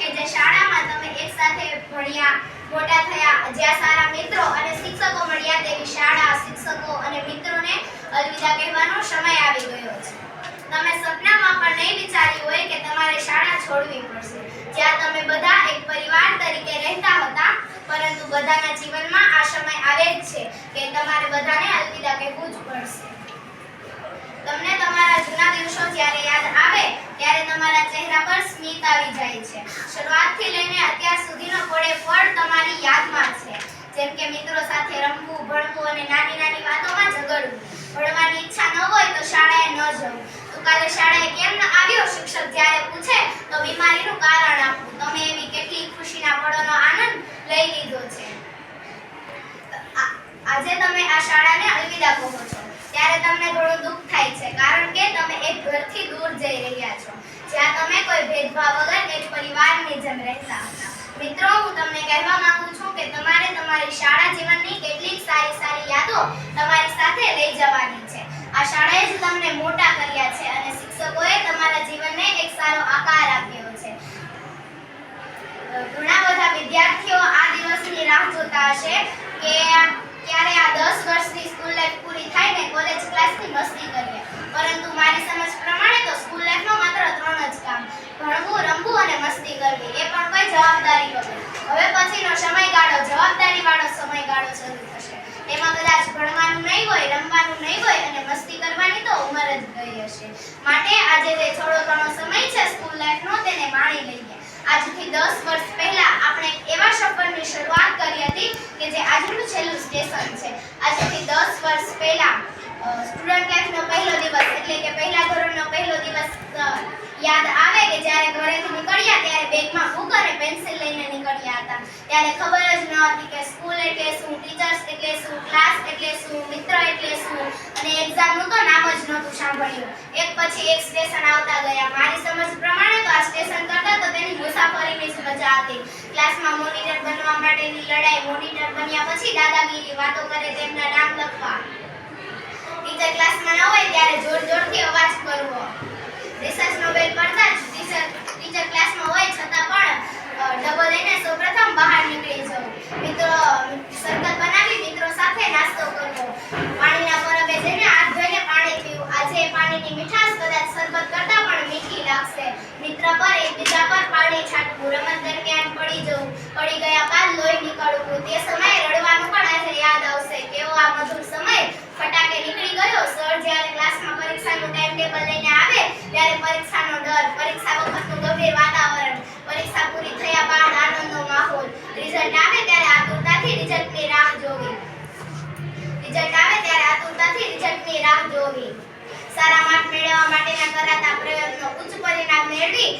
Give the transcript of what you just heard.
કે જે શાળામાં તમે એકસાથે ભણ્યા, મોટા થયા, જ્યાં સારા મિત્રો અને શિક્ષકો મળ્યા તેવી શાળા, શિક્ષકો અને મિત્રોને અલવિદા કહેવાનો સમય આવી ગયો છે. તમે સપનામાં પણ નહીં વિચાર્યું હોય કે તમારે શાળા છોડવી પડશે. જ્યાં તમે બધા એક પરિવાર તરીકે રહેતા હતા, પરંતુ બધાના જીવનમાં આ સમય આવે જ છે કે તમારે બધાને અલવિદા કહેવું જ પડશે. તમને તમારા જૂના દિવસો જ્યારે યાદ આવે, ત્યારે તમારા ચહેરા પર સ્મિત આવી છે. શરૂઆતથી લઈને અત્યાર સુધીનો પડે પળ તમારી યાદમાં છે. જેમ કે મિત્રો સાથે રમવું, ભણવું અને નાની નાની વાતોમાં ઝઘડવું. ભણવાની ઈચ્છા ન હોય તો શાળાએ ન જવું. તું કાલે શાળાએ કેમ ન આવ્યો? શિક્ષક જ્યારે પૂછે તો બીમારીનું કારણ આપવું તમે એવી કેટલી ખુશીના પળોનો આનંદ લઈ લીધો છે. આજે તમે આ શાળાને અલવિદા કહો છો. ત્યારે તમને થોડું દુઃખ થાય છે. કારણ કે તમે એક ઘરથી દૂર જઈ રહ્યા છો. જ્યાં તમે કોઈ ભેદભાવ વગર એક પરિવારની જેમ રહેતા હતા મિત્રો, હું તમને કહેવા માંગુ છું કે તમારે તમારી શાળા જીવનની કેટલીક સારી સારી યાદો તમારી સાથે લઈ જવાની છે. આ શાળાએ જ તમને મોટા કર્યા છે અને શિક્ષકોએ તમારા જીવનને એક સારો આકાર આપ્યો છે. ઘણા બધા વિદ્યાર્થીઓ આ દિવસની રાહ જોતા હશે કે ક્યારે આ 10 વર્ષની સ્કૂલ લાઈફ પૂરી થાય ને કોલેજ ક્લાસની મસ્તી કરીએ પરંતુ મારી સમજ પ્રમાણે તો સ્કૂલ લાઈફમાં માત્ર ત્રણ જ કામ ભણવું રમવું અને મસ્તી કરવી એ પણ કોઈ જવાબદારી વગર હવે પછીનો સમયગાળો જવાબદારી વાળો સમયગાળો શરૂ થશે. એમાં કદાચ ભણવાનું નહીં હોય, રમવાનું નહીં હોય અને મસ્તી કરવાની તો ઉંમર જ ગઈ હશે. માટે આજે જે થોડો ઘણો સમય છે સ્કૂલ લાઈફનો તેને માણી લઈએ. આજથી દસ વર્ષ પહેલા આપણે એવા સફરની શરૂઆત કરી હતી કે જે આજનું છેલ્લું સ્ટેશન છે. આજથી દસ વર્ષ પહેલા સ્ટુડન્ટ લાઈફનો પહેલો દિવસ એટલે કે પહેલા ધોરણનો પહેલો દિવસ યાદ આવે કે જ્યારે ઘરેથી નીકળ્યા ત્યારે બેગમાં બુક અને પેન્સિલ લઈને નીકળ્યા હતા. ત્યારે ખબર જ ન હતી કે સ્કૂલ એટલે ટીચર્સ એટલે શું ક્લાસ એટલે શું, મિત્ર એટલે શું? અને એક્ઝામનું તો નામ જ નહોતું સાંભળ્યું. એક પછી એક સ્ટેશન આવતા ગયા. મારી સમજ પ્રમાણે તો આ સ્ટેશન કરતા તો તેની મુસાફરીની જ મજા હતી. ક્લાસમાં મોનિટર બનવા માટેની લડાઈ મોનિટર બન્યા પછી દાદાગીરી વાતો કરે તેમના નામ લખવા. ટીચર ક્લાસમાં ન હોય ત્યારે જોર જોરથી અવાજ કરવો. રિસર્ચ નોબેલ પડતા જ ટીચર ટીચર ક્લાસમાં હોય છતાં પણ અ, ડબો લઈને સૌપ્રથમ બહાર નીકળી જવું મિત્રો સર્કલ બનાવી મિત્રો સાથે નાસ્તો કરવો પાણીના પરબે જઈને હાથ ધોઈને પાણી પીવું આજે પાણીની મીઠાશ કદાચ શરબત કરતાં પણ મીઠી લાગશે મિત્ર પર એકબીજા પર પાણી છાંટવું રમત દરમિયાન પડી જવું પડી ગયા બાદ લોહી નીકળવું તે સમયે રડવાનું પણ આજે યાદ આવશે કેવો આ મધુર સમય ફટાકે નીકળી ગયો સર જ્યારે ક્લાસમાં ટેબલ લઈને આવે, ત્યારે પરીક્ષાનો ડર, પરીક્ષા વખતનું ગંભીર વાતાવરણ, પરીક્ષા પૂરી થયા બાદ આનંદનો માહોલ. રિઝલ્ટ આવે ત્યારે આતુરતાથી રિઝલ્ટની રાહ જોવી. રિઝલ્ટ આવે ત્યારે આતુરતાથી રિઝલ્ટની રાહ જોવી. સારા માર્ક મેળવવા માટેના કરાતા પ્રયત્નો, ઉચ્ચ પરિણામ મેળવી